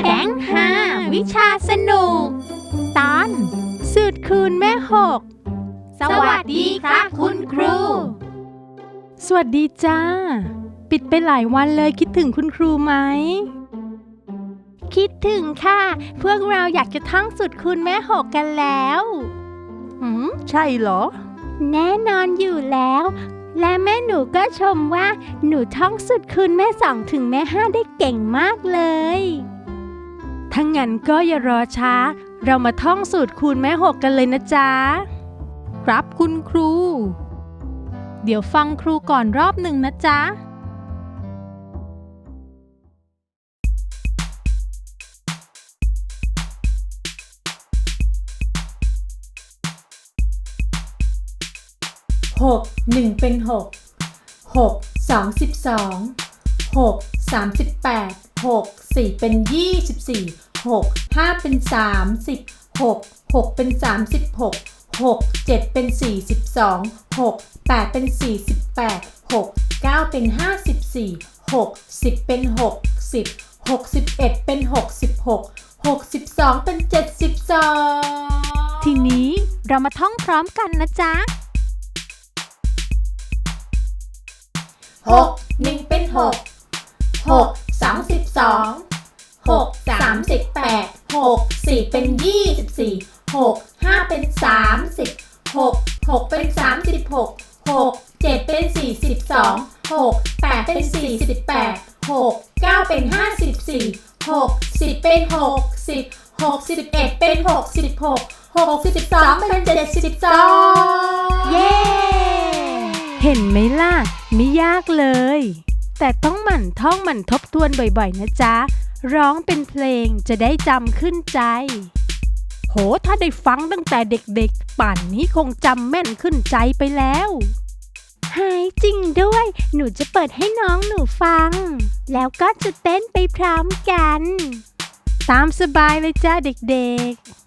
แก๊งหาวิชาสนุก ตอนสืดคืนแม่หก สวัสดีครับคุณครู สวัสดีจ้า ปิดไปหลายวันเลยคิดถึงคุณครูไหม คิดถึงค่ะ พวกเราอยากจะท่องสุดคุณแม่หกกันแล้ว หืม ใช่เหรอ แน่นอนอยู่แล้วและแม่ห นูก็ชมว่า หนูท่องสุดคุณแม่สองถึงแม่ห้าได้เก่งมากเลยถ้างั้นก็อย่ารอช้า เรามาท่องสูตรคูณแม่หกกันเลยนะจ๊ะ ครับคุณครู เดี๋ยวฟังครูก่อนรอบหนึ่งนะจ๊ะหกหนึ่งเป็นหก หกสองสิบสองหกสามสิบแปดหกสี่เป็นยี่สิบสี่หกห้าเป็นสามสิบหกหกเป็นสามสิบหกหกเจ็ดเป็นสี่สิบสองหกแปดเป็นสี่สิบแปดหกเก้าเป็นห้าสิบสี่หกสิบเป็นหกสิบหกสิบเอ็ดเป็นหกสิบหกหกสิบสองเป็นเจ็ดสิบสองทีนี้เรามาท่องพร้อมกันนะจ๊ะ หกหนึ่งเป็นหกหกสามสิบสองหกสามสิบแปดหกสี่เป็นยี่สิบสี่หกห้าเป็นสามสิบหกหกเป็นสามสิบหกหกเจ็ดเป็นสี่สิบสองหกแปดเป็นสี่สิบแปดหกเก้าเป็นห้าสิบสี่หกสิบเป็นหกสิบหกสิบเอ็ดเป็นหกสิบหกหกสิบสองเป็นเจ็ดสิบสองเย้ เห็นไหมล่ะ ไม่ยากเลย แต่ต้องหมั่นท่องหมั่นทบทวนบ่อยๆ นะจ๊ะ ร้องเป็นเพลงจะได้จำขึ้นใจ โห ถ้าได้ฟังตั้งแต่เด็กๆ ป่านนี้คงจำแม่นขึ้นใจไปแล้วหายจริงด้วย หนูจะเปิดให้น้องหนูฟัง แล้วก็จะเต้นไปพร้อมกัน ตามสบายเลยจ้าเด็กๆ